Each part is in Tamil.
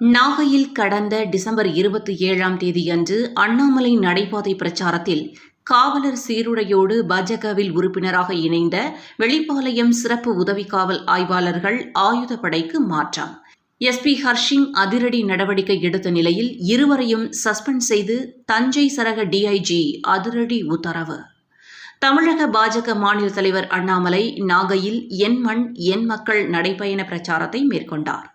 நாகையில் கடந்த டிசம்பர் இருபத்தி ஏழாம் தேதியன்று அண்ணாமலை நடைபாதை பிரச்சாரத்தில் காவலர் சீருடையோடு பாஜகவில் உறுப்பினராக இணைந்த வெளிப்பாளையம் சிறப்பு உதவி காவல் ஆய்வாளர்கள் ஆயுதப்படைக்கு மாற்றம். எஸ்பி ஹர்ஷிங் அதிரடி நடவடிக்கை எடுத்த நிலையில் இருவரையும் சஸ்பெண்ட் செய்து தஞ்சை சரக டிஐஜி அதிரடி உத்தரவு. தமிழக பாஜக மாநில தலைவர் அண்ணாமலை நாகையில் என் மண் என் மக்கள் நடைபயண பிரச்சாரத்தை மேற்கொண்டார்.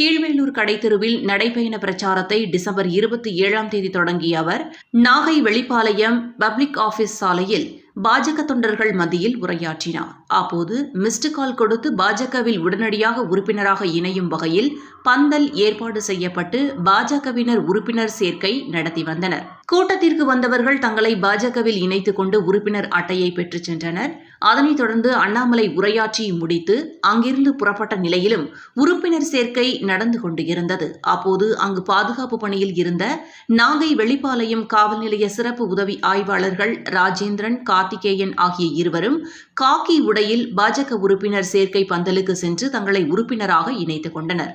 கீழ்வேலூர் கடைத்தெருவில் நடைபயண பிரச்சாரத்தை டிசம்பர் இருபத்தி ஏழாம் தேதி தொடங்கிய அவர் நாகை வெளிப்பாளையம் பப்ளிக் ஆபீஸ் சாலையில் பாஜக தொண்டர்கள் மத்தியில் உரையாற்றினார். அப்போது மிஸ்டு கால் கொடுத்து பாஜகவில் உடனடியாக உறுப்பினராக இணையும் வகையில் பந்தல் ஏற்பாடு செய்யப்பட்டு பாஜகவினர் உறுப்பினர் சேர்க்கை நடத்தி வந்தனர். கூட்டத்திற்கு வந்தவர்கள் தங்களை பாஜகவில் இணைத்துக் கொண்டு உறுப்பினர் அட்டையை பெற்றுச் சென்றனர். அதனைத் தொடர்ந்து அண்ணாமலை உரையாற்றி முடித்து அங்கிருந்து புறப்பட்ட நிலையிலும் உறுப்பினர் சேர்க்கை நடந்து கொண்டு இருந்தது. அப்போது அங்கு பாதுகாப்பு பணியில் இருந்த நாகை வெளிப்பாளையம் காவல் நிலைய சிறப்பு உதவி ஆய்வாளர்கள் ராஜேந்திரன் கார்த்திகேயன் ஆகிய இருவரும் காக்கி உடை உடையில் பாஜக உறுப்பினர் சேர்க்கை பந்தலுக்கு சென்று தங்களை உறுப்பினராக இணைத்துக் கொண்டனர்.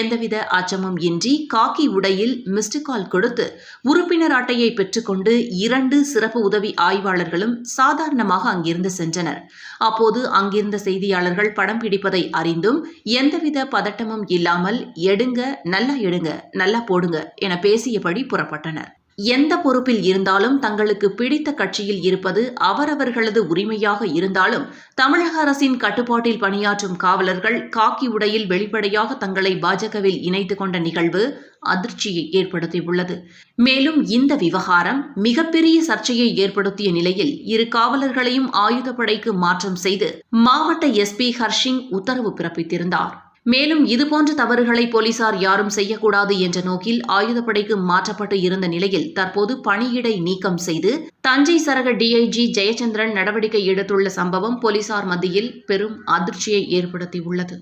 எந்தவித அச்சமும் இன்றி காக்கி உடையில் மிஸ்டு கால் கொடுத்து உறுப்பினர் அட்டையை பெற்றுக்கொண்டு இரண்டு சிறப்பு உதவி ஆய்வாளர்களும் சாதாரணமாக அங்கிருந்து சென்றனர். அப்போது அங்கிருந்த செய்தியாளர்கள் படம் பிடிப்பதை அறிந்தும் எந்தவித பதட்டமும் இல்லாமல் எடுங்க நல்லா எடுங்க நல்லா போடுங்க என பேசியபடி புறப்பட்டனர். எந்த பொறுப்பில் இருந்தாலும் தங்களுக்கு பிடித்த கட்சியில் இருப்பது அவரவர்களது உரிமையாக இருந்தாலும் தமிழக அரசின் கட்டுப்பாட்டில் பணியாற்றும் காவலர்கள் காக்கி உடையில் வெளிப்படையாக தங்களை பாஜகவில் இணைத்துக் கொண்ட நிகழ்வு அதிர்ச்சியை ஏற்படுத்தியுள்ளது. மேலும் இந்த விவகாரம் மிகப்பெரிய சர்ச்சையை ஏற்படுத்திய நிலையில் இரு காவலர்களையும் ஆயுதப்படைக்கு மாற்றம் செய்து மாவட்ட எஸ்பி ஹர்ஷிங் உத்தரவு பிறப்பித்திருந்தார். மேலும் இதுபோன்ற தவறுகளை போலீசார் யாரும் செய்யக்கூடாது என்ற நோக்கில் ஆயுதப்படைக்கு மாற்றப்பட்டு இருந்த நிலையில் தற்போது பணியிடை நீக்கம் செய்து தஞ்சை சரக டிஐஜி ஜெயச்சந்திரன் நடவடிக்கை எடுத்துள்ள சம்பவம் போலீசார் மத்தியில் பெரும் அதிர்ச்சியை ஏற்படுத்தியுள்ளது.